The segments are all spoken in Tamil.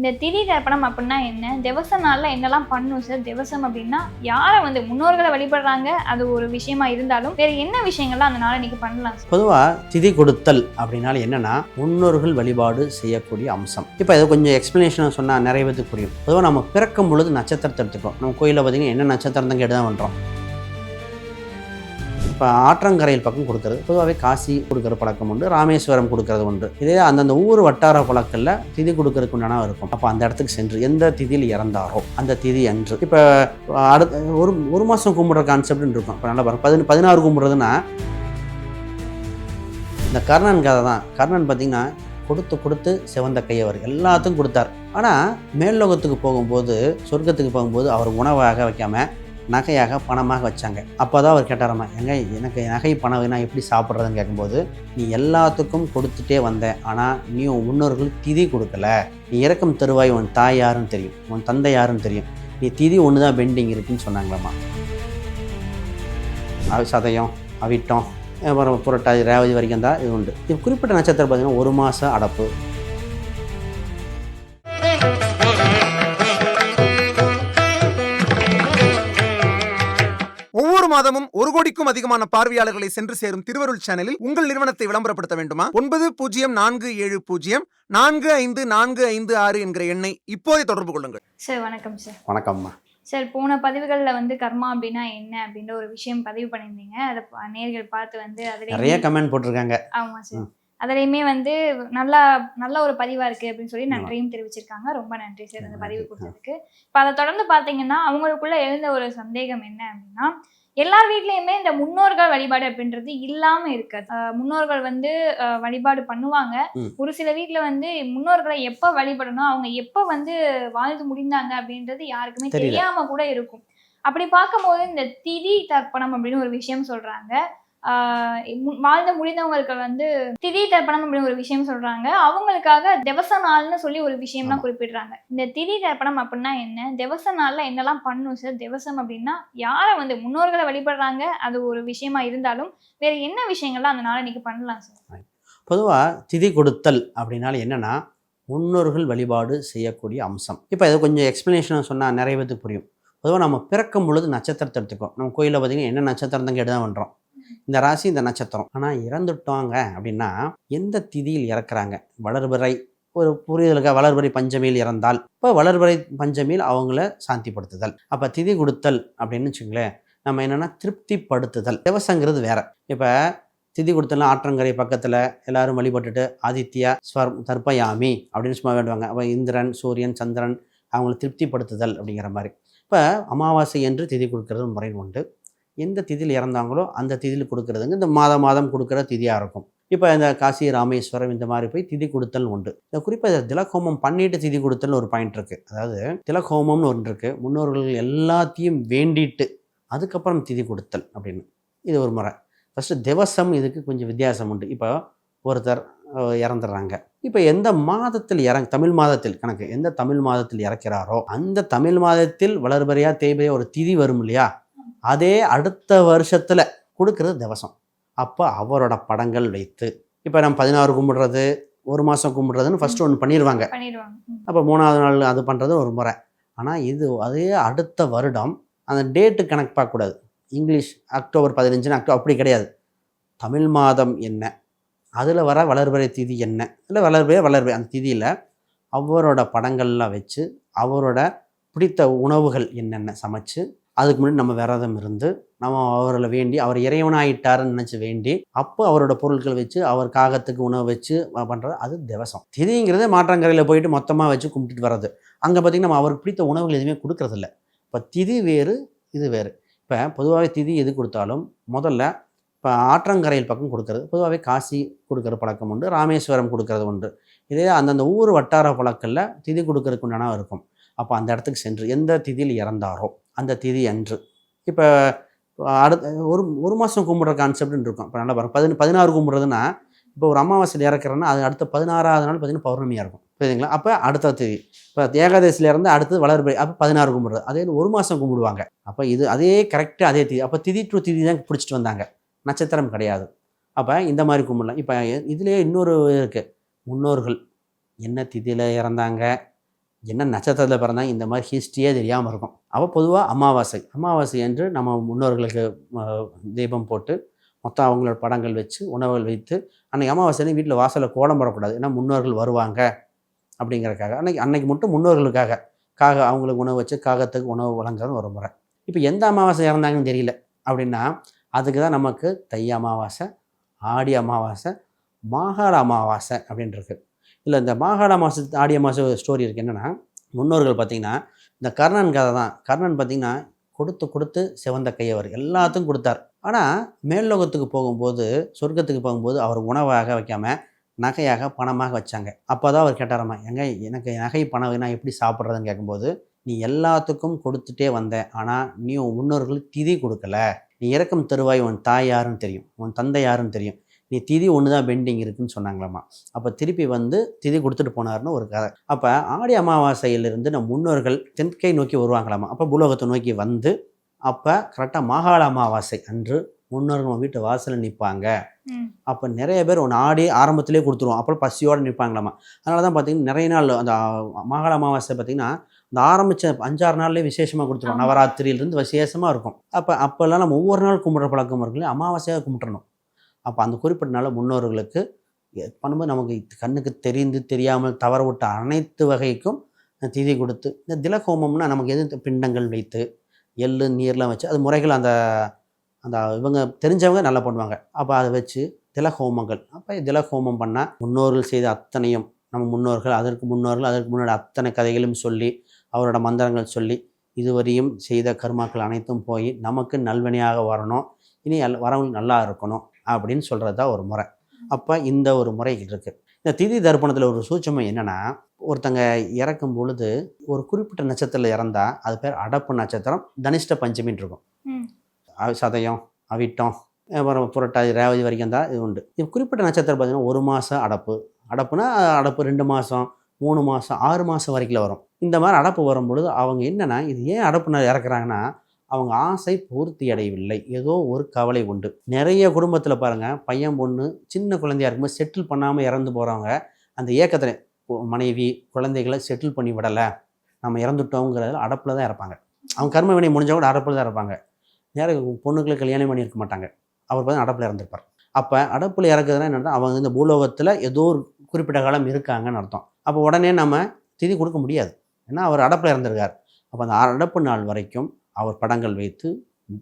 இந்த திதி தர்ப்பணம் அப்படின்னா என்ன? திவச நாளில் என்னெல்லாம் பண்ணும் சார் திவசம் அப்படின்னா யாரை வந்து முன்னோர்களை வழிபடுறாங்க? அது ஒரு விஷயமா இருந்தாலும் வேற என்ன விஷயங்கள்லாம் அந்த நாளை இன்னைக்கு பண்ணலாம் சார் பொதுவாக திதி கொடுத்தல் அப்படின்னால என்னன்னா முன்னோர்கள் வழிபாடு செய்யக்கூடிய அம்சம். இப்போ இதை கொஞ்சம் எக்ஸ்ப்ளனேஷனாக சொன்னால் நிறைய பேருக்கு புரியும். பொதுவாக நம்ம பிறக்கும் பொழுது நட்சத்திரத்தை எடுத்துக்கிறோம் நம்ம கோயிலில் பார்த்தீங்கன்னா என்ன நட்சத்திரம் தான் கேட்டு தான் பண்ணுறோம் இப்போ ஆற்றங்கரையில் பக்கம் கொடுக்கறது. பொதுவாகவே காசி கொடுக்குற பழக்கம் உண்டு ராமேஸ்வரம் கொடுக்கறது உண்டு. இதே அந்தந்த ஊர் வட்டார பழக்கத்தில் திதி கொடுக்கறதுக்கு உண்டான இருக்கும். அப்போ அந்த இடத்துக்கு சென்று எந்த திதியில் இறந்தாரோ அந்த திதி அன்று. இப்போ அடுத்த ஒரு ஒரு மாதம் கும்பிட்ற கான்செப்ட்னு இருக்கும். இப்போ நல்லா பாருங்கள் பதின பதினாறு கும்பிட்றதுன்னா இந்த கர்ணன் கதை தான். கர்ணன் பார்த்தீங்கன்னா கொடுத்து கொடுத்து சிவந்த கையவர். எல்லாத்துக்கும் கொடுத்தார். ஆனால் மேல்லோகத்துக்கு போகும்போது சொர்க்கத்துக்கு போகும்போது அவர் உணவாக வைக்காமல் நகையாக பணமாக வச்சாங்க. அப்போ தான் அவர் கேட்டாராமா எங்க எனக்கு நகை பணம் நான் எப்படி சாப்பிட்றதுன்னு கேட்கும்போது நீ எல்லாத்துக்கும் கொடுத்துட்டே வந்த ஆனால் நீ உன் முன்னோர்கள் திதி கொடுக்கல. நீ இறக்கும் தருவாய் உன் தாய் யாருன்னு தெரியும். உன் தந்தை யாருன்னு தெரியும். நீ திதி ஒன்று தான் பெண்டிங் இருக்குன்னு சொன்னாங்களாம்மா. சதயம் அவிட்டம் அப்புறம் புரட்டாதி ரேவதி வரைக்கும் தான் இது உண்டு. இது குறிப்பிட்ட நட்சத்திரம் பார்த்தீங்கன்னா ஒரு மாதம் அடப்பு. மாதமும் ஒரு கோடிக்கும் அதிகமான பார்வையாளர்களை சென்று சேரும் திருவருள் சேனலில் உங்கள் நிறுவனத்தை விளம்பரப்படுத்த வேண்டுமா? ஒன்பது பூஜ்ஜியம் நான்கு ஏழு பூஜ்ஜியம் நான்கு ஐந்து நான்கு ஐந்து ஆறு என்கிற எண்ணை இப்போதே தொடர்பு கொள்ளுங்கள். சார் வணக்கம் சார். வணக்கம்மா. சார் போன பதிவுகளில் வந்து கர்மா அப்படின்னா என்ன அப்படின்ற ஒரு விஷயம் பதிவு பண்ணியிருந்தீங்க. அதை நேர்கள் பார்த்து வந்து நிறைய அதுலேயே கமெண்ட் போட்டிருக்காங்க. ஆமாம் சார். அதுலேயுமே வந்து நல்லா நல்ல ஒரு பதிவா இருக்கு அப்படின்னு சொல்லி. நன்றியும் தெரிவிச்சிருக்காங்க. ரொம்ப நன்றி சார் அந்த பதிவு. கொடுத்ததுக்கு. இப்போ அதை தொடர்ந்து பார்த்தீங்கன்னா அவங்களுக்குள்ள எழுந்த ஒரு சந்தேகம் என்ன அப்படின்னா எல்லார் வீட்லயுமே இந்த முன்னோர்கள் வழிபாடு அப்படின்றது இல்லாம இருக்காது முன்னோர்கள் வந்து வழிபாடு பண்ணுவாங்க. ஒரு சில வீட்ல வந்து முன்னோர்களை எப்ப வழிபடணும் அவங்க எப்ப வந்து வாழ்ந்து முடிந்தாங்க அப்படின்றது யாருக்குமே. தெரியாம கூட இருக்கும் அப்படி பார்க்கும்போது இந்த திதி தர்ப்பணம் அப்படின்னு ஒரு விஷயம் சொல்றாங்க வாழ்ந்து முடிந்தவங்களுக்கு வந்து திதி தர்ப்பணம் அப்படின்னு ஒரு விஷயம் சொல்றாங்க. அவங்களுக்காக திவச நாள்னு சொல்லி ஒரு விஷயம்லாம். குறிப்பிடுறாங்க. இந்த திதி தர்ப்பணம் அப்படின்னா என்ன? திவச நாள்ல என்னெல்லாம் பண்ணும் சார் திவசம் அப்படின்னா யாரை வந்து முன்னோர்களை வழிபடுறாங்க? அது ஒரு விஷயமா இருந்தாலும் வேற என்ன விஷயங்கள்லாம் அந்த நாளை இன்னைக்கு பண்ணலாம் சார்? பொதுவாக திதி கொடுத்தல் அப்படின்னால என்னன்னா முன்னோர்கள் வழிபாடு செய்யக்கூடிய அம்சம். இப்போ இதை கொஞ்சம் எக்ஸ்ப்ளனேஷனாக சொன்னால் நிறைய பேருக்கு புரியும். பொதுவாக நம்ம பிறக்கும் பொழுது நட்சத்திரத்தை எடுத்துக்கோம் நம்ம கோயிலில் பார்த்தீங்கன்னா என்ன நட்சத்திரம் தான் கேட்டு தான் பண்ணுறோம் இந்த ராசி இந்த நட்சத்திரம். ஆனால் இறந்துட்டாங்க அப்படின்னா எந்த திதியில் இறக்குறாங்க? வளர்பிறை. ஒரு புரிதலுக்காக வளர்பறை பஞ்சமியில் இறந்தால். இப்போ வளர்பறை பஞ்சமியில் அவங்கள சாந்திப்படுத்துதல். அப்போ திதி கொடுத்தல் அப்படின்னு வச்சுங்களேன் நம்ம என்னென்னா திருப்திப்படுத்துதல். திவசங்கிறது வேற. இப்போ திதி கொடுத்தலாம் ஆற்றங்கரை பக்கத்தில் எல்லாரும் வழிபட்டுட்டு ஆதித்யா ஸ்வர் தர்பயாமி அப்படின்னு சும்மா வேண்டுவாங்க. அப்போ இந்திரன் சூரியன் சந்திரன் அவங்கள திருப்திப்படுத்துதல் அப்படிங்கிற மாதிரி. இப்போ அமாவாசை என்று திதி கொடுக்கறது முறை உண்டு. எந்த திதியில் இறந்தாங்களோ அந்த திதியில் கொடுக்கறதுங்க. இந்த மாதம் மாதம் கொடுக்குற திதியாக இருக்கும். இப்போ இந்த காசி ராமேஸ்வரம் இந்த மாதிரி போய் திதி கொடுத்தல் உண்டு. இந்த குறிப்பாக இதில் திலகோமம் பண்ணிட்டு திதி கொடுத்தல்னு ஒரு பாயிண்ட் இருக்குது அதாவது திலகோமம்னு ஒன்று இருக்குது முன்னோர்கள் எல்லாத்தையும் வேண்டிட்டு அதுக்கப்புறம் திதி கொடுத்தல் அப்படின்னு. இது ஒரு முறை. ஃபஸ்ட்டு திவசம் இதுக்கு கொஞ்சம் வித்தியாசம் உண்டு. இப்போ ஒருத்தர் இறந்துடுறாங்க. இப்போ எந்த மாதத்தில் இறங் தமிழ் மாதத்தில் கணக்கு எந்த தமிழ் மாதத்தில் இறக்கிறாரோ அந்த தமிழ் மாதத்தில் வளர்பறையாக தேவையாக ஒரு திதி வரும் இல்லையா? அதே அடுத்த வருஷத்தில் கொடுக்கறது திவசம். அப்போ அவரோட படங்கள் வைத்து இப்போ நம்ம பதினாறு கும்பிடுறது ஒரு மாதம் கும்பிடுறதுன்னு ஃபஸ்ட்டு ஒன்று பண்ணிடுவாங்க. அப்போ மூணாவது நாள் அது பண்ணுறது ஒரு முறை. ஆனால் இது அதே அடுத்த வருடம் அந்த டேட்டு கணக்கு பார்க்கக்கூடாது இங்கிலீஷ் அக்டோபர் பதினஞ்சுன்னு அக்டோ அப்படி கிடையாது. தமிழ் மாதம் என்ன? அதில் வர வளர்பிறை திதி என்ன? இல்லை வளர்பிறை வளர்பிறை அந்த திதியில் அவரோட படங்கள்லாம் வச்சு அவரோட பிடித்த உணவுகள் என்னென்ன சமைச்சு அதுக்கு முன்னாடி நம்ம விரதம் இருந்து நம்ம அவர்களை வேண்டி அவர் இறைவனாயிட்டாருன்னு நினச்சி வேண்டி அப்போ அவரோட பொருட்கள் வச்சு அவர் காகத்துக்கு உணவு வச்சு பண்ணுறது அது திவசம். திதிங்கிறது மாற்றங்கரையில் போயிட்டு மொத்தமாக வச்சு கும்பிட்டுட்டு வர்றது. அங்கே பார்த்திங்கன்னா நம்ம அவருக்கு பிடித்த உணவுகள் எதுவுமே கொடுக்கறதில்ல. இப்போ திதி வேறு இது வேறு. இப்போ பொதுவாகவே திதி எது கொடுத்தாலும் முதல்ல இப்போ ஆற்றங்கரையில் பக்கம் கொடுக்கறது பொதுவாகவே காசி கொடுக்குற பழக்கம் உண்டு ராமேஸ்வரம் கொடுக்கறது உண்டு. இதே அந்தந்த ஊர் வட்டார பழக்கல்ல திதி கொடுக்கறதுக்கு உண்டான இருக்கும். அப்போ அந்த இடத்துக்கு சென்று எந்த திதியில் இறந்தாரோ அந்த திதி அன்று. இப்போ அடுத்த ஒரு ஒரு மாதம் கும்பிட்ற கான்செப்ட்னு இருக்கும். இப்போ நல்லா பாருங்கள் பதின பதினாறு கும்பிட்றதுன்னா இப்போ ஒரு அமாவாசையில் இறக்குறேன்னா அது அடுத்த பதினாறாவது நாள் பார்த்தீங்கன்னா பௌர்ணமியாக இருக்கும். புரியுதுங்களா? அப்போ அடுத்த திதி. இப்போ ஏகாதசியிலேருந்து அடுத்தது வளர்பிறை அப்போ பதினாறு கும்பிடுறது. அதே ஒரு மாதம் கும்பிடுவாங்க. அப்போ இது அதே கரெக்டாக அதே திதி. அப்போ திதி டு திதி தான் பிடிச்சிட்டு வந்தாங்க. நட்சத்திரம் கிடையாது. அப்போ இந்த மாதிரி கும்பிடலாம். இப்போ இதுலேயே இன்னொரு இருக்குது முன்னோர்கள் என்ன திதியில் இறந்தாங்க? என்ன நட்சத்திரத்தில் பிறந்தாங்க இந்த மாதிரி ஹிஸ்ட்ரியே தெரியாமல் இருக்கும். அவள் பொதுவாக அமாவாசை. அமாவாசை என்று நம்ம முன்னோர்களுக்கு தீபம் போட்டு மொத்தம் அவங்களோட படங்கள் வச்சு உணவுகள் வைத்து அன்னைக்கு அமாவாசை வீட்டில் வாசலில் கோலம் போடக்கூடாது. ஏன்னா முன்னோர்கள் வருவாங்க அப்படிங்கிறக்காக அன்னைக்கு அன்னைக்கு மட்டும் முன்னோர்களுக்காக. காக அவங்களுக்கு உணவு வச்சு காகத்துக்கு உணவு வழங்குறது ஒரு முறை. இப்போ எந்த அமாவாசை இறந்தாங்கன்னு தெரியல. அப்படின்னா அதுக்கு தான் நமக்கு தை அமாவாசை ஆடி அமாவாசை மாகாள அமாவாசை அப்படின்ட்டு இருக்குது இல்லை இந்த மாகாண அமாவாசை ஆடிய அமாவாசை ஸ்டோரி இருக்குது என்னென்னா முன்னோர்கள் பார்த்திங்கன்னா இந்த கர்ணன் கதை தான். கர்ணன் பார்த்திங்கன்னா கொடுத்து கொடுத்து சிவந்த கையவர். எல்லாத்துக்கும் கொடுத்தார். ஆனால் மேல்லோகத்துக்கு போகும்போது சொர்க்கத்துக்கு போகும்போது அவர் உணவாக வைக்காம நகையாக பணமாக வச்சாங்க. அப்போ தான் அவர் கேட்டாராமா எங்க எனக்கு நகை பணம் நான் எப்படி சாப்பிட்றதுன்னு கேட்கும்போது நீ எல்லாத்துக்கும் கொடுத்துட்டே வந்த ஆனால் நீ உன் முன்னோர்களுக்கு திதி கொடுக்கல. நீ இறக்கும் தருவாய் உன் தாய் யாருன்னு தெரியும். உன் தந்தை யாருன்னு தெரியும். நீ திதி ஒன்று தான் பெண்டிங் இருக்குன்னு சொன்னாங்களாமா. அப்போ திருப்பி வந்து திதி கொடுத்துட்டு போனார்னு ஒரு கதை. அப்போ ஆடி அமாவாசையிலிருந்து நம் முன்னோர்கள் தென்கை நோக்கி வருவாங்களாமா. அப்போ பூலோகத்தை நோக்கி வந்து அப்போ கரெக்டாக மாகாள அமாவாசை அன்று முன்னோர்கள் நம்ம வீட்டு வாசலில் நிற்பாங்க. அப்போ நிறைய பேர் ஒன்று ஆடி ஆரம்பத்திலே கொடுத்துருவோம். அப்புறம் பசியோடு நிற்பாங்களாமா. அதனால தான் பார்த்தீங்கன்னா நிறைய நாள் அந்த மாகாள அமாவாசை பார்த்தீங்கன்னா இந்த ஆரம்பித்த அஞ்சாறு நாள்லேயே விசேஷமாக கொடுத்துருவோம். நவராத்திரியிலிருந்து விசேஷமாக இருக்கும். அப்போ அப்போல்லாம் நம்ம ஒவ்வொரு நாள் கும்பிட்ற பழக்கம் இருக்குல்ல. அமாவாசையாக கும்பிட்றணும் அப்போ அந்த குறிப்பிட்ட நாள் முன்னோர்களுக்கு பண்ணும்போது நமக்கு கண்ணுக்கு தெரிந்து தெரியாமல் தவற விட்ட அனைத்து வகைக்கும் திதி கொடுத்து இந்த திலகோமம்னா நமக்கு எது பிண்டங்கள் வைத்து எள்ளு நீர்லாம் வச்சு அது முறைகள் அந்த அந்த இவங்க தெரிஞ்சவங்க நல்லா பண்ணுவாங்க. அப்போ அதை வச்சு திலகோமங்கள். அப்போ திலகோமம் பண்ணால் முன்னோர்கள் செய்த அத்தனையும் நம்ம முன்னோர்கள் அதற்கு முன்னோர்கள் அதற்கு முன்னாடி அத்தனை கதைகளும் சொல்லி அவரோட மந்திரங்கள் சொல்லி இதுவரையும் செய்த கர்மாக்கள் அனைத்தும் போய் நமக்கு நல்வினையாக வரணும். இனி வரவங்களுக்கு நல்லா இருக்கணும். அப்படின்னு சொல்கிறது தான் ஒரு முறை. அப்போ இந்த ஒரு முறை இருக்குது இந்த திதி தர்ப்பணத்தில் ஒரு சூட்சமம் என்னென்னா ஒருத்தங்க இறக்கும் பொழுது ஒரு குறிப்பிட்ட நட்சத்திரத்தில் இறந்தா அது பேர் அடப்பு நட்சத்திரம் தனிஷ்ட பஞ்சமின்னு இருக்கும். சதயம் அவிட்டம் அப்புறம் புரட்டாதி ரேவதி வரைக்கும் தான் இது உண்டு. இது குறிப்பிட்ட நட்சத்திரம் பார்த்தீங்கன்னா ஒரு மாதம் அடப்பு. அடப்புனா அடப்பு ரெண்டு மாதம் மூணு மாதம் ஆறு மாதம் வரைக்கும் வரும். இந்த மாதிரி அடப்பு வரும்பொழுது அவங்க என்னன்னா இது ஏன் அடப்பு இறக்குறாங்கன்னா அவங்க ஆசை பூர்த்தி அடையவில்லை. ஏதோ ஒரு கவலை உண்டு. நிறைய குடும்பத்தில் பாருங்கள் பையன் பொண்ணு சின்ன குழந்தையா இருக்கும்போது செட்டில் பண்ணாமல் இறந்து போகிறவங்க அந்த ஏக்கத்தில் மனைவி குழந்தைகளை செட்டில் பண்ணி விடலை. நம்ம இறந்துட்டோங்கிறதுல அடப்பில் தான் இறப்பாங்க. அவங்க கர்ம வினை முடிஞ்ச கூட அடப்பில் தான் இருப்பாங்க யாரும் பொண்ணுக்களை கல்யாணம் பண்ணியிருக்க மாட்டாங்க. அவர் பார்த்து அடப்பில் இறந்துருப்பார். அப்போ அடப்பில் இறக்குதுன்னா என்ன அவங்க இந்த பூலோகத்தில் ஏதோ ஒரு குறிப்பிட்ட காலம் இருக்காங்கன்னு அர்த்தம். அப்போ உடனே நம்ம திதி கொடுக்க முடியாது. ஏன்னா அவர் அடப்பில் இறந்துருக்கார். அப்போ அந்த அடப்பு நாள் வரைக்கும் அவர் படங்கள் வைத்து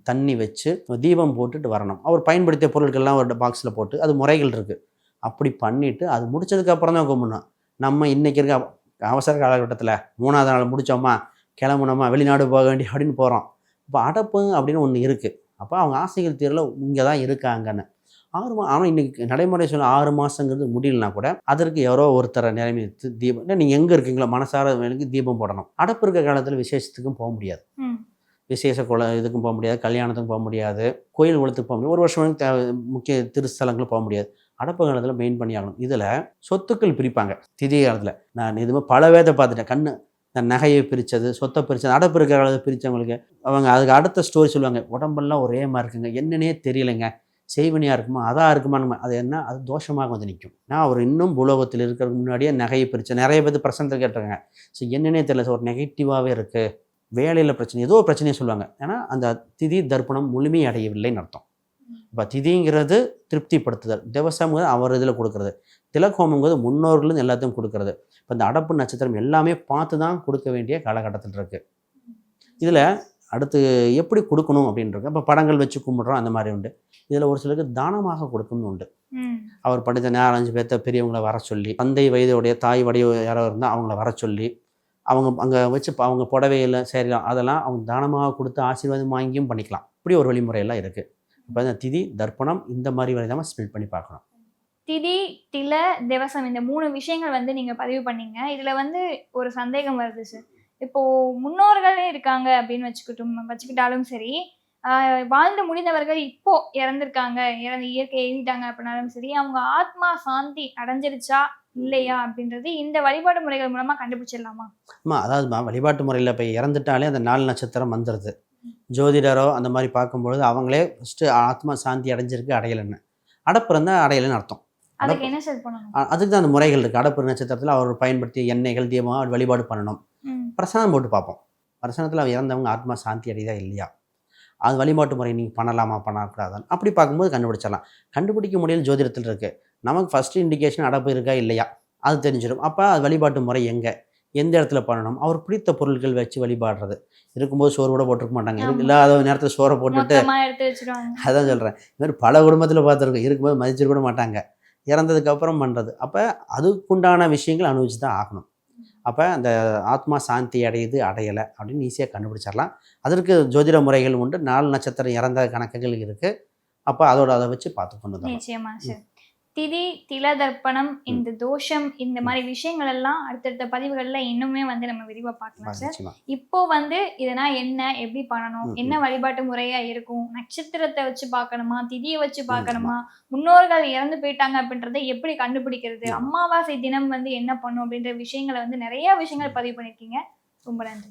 தண்ணி வச்சு தீபம் போட்டுட்டு வரணும். அவர் பயன்படுத்திய பொருட்கள்லாம் ஒரு பாக்ஸில் போட்டு அது முறைகள் இருக்குது அப்படி பண்ணிவிட்டு அது முடித்ததுக்கப்புறம் தான் கும்பிடணும். நம்ம இன்றைக்கி இருக்க அவசர காலகட்டத்தில் மூணாவது நாள் முடித்தோமா கிளம்புனோமா வெளிநாடு போக வேண்டிய அப்படின்னு போகிறோம் இப்போ அடப்பு அப்படின்னு ஒன்று இருக்குது அப்போ அவங்க ஆசைகள் தீரில் இங்கே தான் இருக்காங்கன்னு. ஆறு மா ஆனால் இன்றைக்கி நடைமுறை சொல்ல ஆறு மாதங்கிறது முடியலனா கூட அதற்கு யாரோ ஒருத்தரை நிலைமைத்து தீபம் இல்லை நீங்கள் எங்கே இருக்கீங்களோ மனசார வேலைக்கு தீபம் போடணும். அடப்பு இருக்க காலத்தில் விசேஷத்துக்கும் போக முடியாது. விசேஷ குல இதுக்கும் போக முடியாது கல்யாணத்துக்கும் போக முடியாது கோயில் குளத்துக்கு போக முடியாது ஒரு வருஷம் வரைக்கும் முக்கிய திருஸ்தலங்களும் போக முடியாது. அடப்பு காலத்தில் மெயின் பண்ணி ஆகணும். இதில் சொத்துக்கள் பிரிப்பாங்க. திதி காலத்தில். நான் இதுவுமே பல வேதை பார்த்துட்டேன். கண்ணு இந்த நகையை பிரித்தது சொத்தை பிரித்தது அடப்பு இருக்கிற காலத்தை பிரித்தவங்களுக்கு அவங்க அதுக்கு அடுத்த ஸ்டோரி சொல்லுவாங்க. உடம்பெல்லாம் ஒரே மாதிரி இருக்குங்க. என்னன்னே தெரியலைங்க. செய்வனியாக இருக்குமா அதாக இருக்குமானுமா அது என்ன? அது தோஷமாக வந்து நிற்கும் நான் அவர் இன்னும் பூலோகத்தில் இருக்கிறதுக்கு முன்னாடியே நகையை பிரித்து நிறைய பேர் பிரசனத்தில் கேட்டிருக்காங்க. ஸோ என்னன்னே தெரியல. ஸோ ஒரு நெகட்டிவாகவே இருக்குது வேலையில் பிரச்சனை ஏதோ ஒரு பிரச்சனையை சொல்லுவாங்க. ஏன்னா அந்த திதி தர்ப்பணம் முழுமை அடையவில்லைன்னு அர்த்தம். இப்போ திதிங்கிறது திருப்திப்படுத்துதல். திவசம்ங்கிறது அவர் இதில் கொடுக்குறது. திலகோமங்கிறது முன்னோர்களும் எல்லாத்தையும் கொடுக்குறது. இப்போ இந்த அடப்பு நட்சத்திரம் எல்லாமே பார்த்து தான் கொடுக்க வேண்டிய காலகட்டத்தில் இருக்குது இதில் அடுத்து எப்படி கொடுக்கணும் அப்படின்றது இப்போ படங்கள் வச்சு கும்பிட்றோம் அந்த மாதிரி உண்டு. இதில் ஒரு சிலருக்கு தானமாக கொடுக்கணும்னு உண்டு. அவர் படித்த நாலஞ்சு பேர்த்த பெரியவங்களை வர சொல்லி தந்தை வயதுடைய தாய் வடிவ யாரோ இருந்தால் அவங்கள வர சொல்லி அவங்க அங்கே வச்சு ப- அவங்க புடவையில் சேரலாம் அதெல்லாம் அவங்க தானமாக கொடுத்து ஆசீர்வாதம் வாங்கியும் பண்ணிக்கலாம். இப்படி ஒரு வழிமுறையெல்லாம் இருக்குது இப்போ இந்த திதி தர்ப்பணம் இந்த மாதிரி வரை தான் ஸ்பில் பண்ணி பார்க்கணும். திதி தில திவசம் இந்த மூணு விஷயங்கள் வந்து நீங்க பதிவு பண்ணீங்க. இதுல வந்து ஒரு சந்தேகம் வருது சார் இப்போ முன்னோர்களே இருக்காங்க அப்படின்னு வச்சுக்கிட்டும் வச்சுக்கிட்டாலும் சரி வாழ்ந்து முடிந்தவர்கள் இப்போ இறந்திருக்காங்க இறந்து இயற்கை எழுதிட்டாங்க அப்படின்னாலும் சரி அவங்க ஆத்மா சாந்தி அடைஞ்சிருச்சா? இல்லையா அப்படின்றது இந்த வழிபாடு முறைகள் மூலமா கண்டுபிடிச்சிடலாமா? ஆமாம் அதாவதுமா வழிபாட்டு முறையில் இப்போ இறந்துட்டாலே அந்த நாலு நட்சத்திரம் வந்துடுது ஜோதிடரோ அந்த மாதிரி பார்க்கும்பொழுது அவங்களே ஃபஸ்ட்டு ஆத்மா சாந்தி அடைஞ்சிருக்கு அடையலைன்னு அடப்பு இருந்தால் அடையலைன்னு அர்த்தம். அதுக்கு என்ன சார் பண்ணணும்? அதுக்கு தான் அந்த முறைகள் இருக்குது அடப்பு நட்சத்திரத்தில் அவர் பயன்படுத்திய எண்ணெய்கள் தீபமாக அவர் வழிபாடு பண்ணணும். பிரசனம் போட்டு பார்ப்போம். பிரசனத்தில் இறந்தவங்க ஆத்மா சாந்தி அடையுதா இல்லையா? அது வழிபாட்டு முறை நீங்கள் பண்ணலாமா பண்ணக்கூடாதான்னு? அப்படி பார்க்கும்போது கண்டுபிடிச்சிடலாம். கண்டுபிடிக்க முடியல ஜோதிடத்தில் இருக்குது நமக்கு ஃபஸ்ட்டு இண்டிகேஷன் அடப்பு இருக்கா இல்லையா? அது தெரிஞ்சிடும். அப்போ அது வழிபாட்டு முறை எங்கே? எந்த இடத்துல பண்ணணும்? அவர் பிடித்த பொருட்கள் வச்சு வழிபாடுறது. இருக்கும்போது சோறு கூட போட்டிருக்க மாட்டாங்க. இல்லாத நேரத்தில் சோறை போட்டுட்டு அதான் சொல்கிறேன் இது மாதிரி பல குடும்பத்தில் பார்த்துருக்கோம். இருக்கும்போது மதிச்சிட கூட மாட்டாங்க. இறந்ததுக்கு அப்புறம் பண்ணுறது அப்போ அதுக்குண்டான விஷயங்கள் அனுபவிச்சு தான் ஆகணும். அப்போ அந்த ஆத்மா சாந்தி அடையுது அடையலை அப்படின்னு ஈஸியாக கண்டுபிடிச்சிடலாம். அதற்கு ஜோதிட முறைகள் உண்டு. நாலு நட்சத்திரம் இறந்த கணக்குகள் இருக்குது அப்போ அதோட அதை வச்சு பார்த்து கொண்டு வரலாம் நிச்சயமா சார் திதி திலதர்ப்பணம் இந்த தோஷம் இந்த மாதிரி விஷயங்கள் எல்லாம் அடுத்தடுத்த பதிவுகள்ல இன்னுமே வந்து நம்ம விரிவா பார்க்கலாம் சார். இப்போ வந்து இதனா என்ன எப்படி பண்ணணும் என்ன வழிபாட்டு முறையா இருக்கும் நட்சத்திரத்தை வச்சு பார்க்கணுமா திதியை வச்சு பார்க்கணுமா முன்னோர்கள் இறந்து போயிட்டாங்க அப்படின்றத எப்படி கண்டுபிடிக்கிறது. அமாவாசை தினம் வந்து என்ன பண்ணும் அப்படின்ற விஷயங்களை வந்து நிறைய விஷயங்கள் பதிவு பண்ணிருக்கீங்க ரொம்ப நன்றி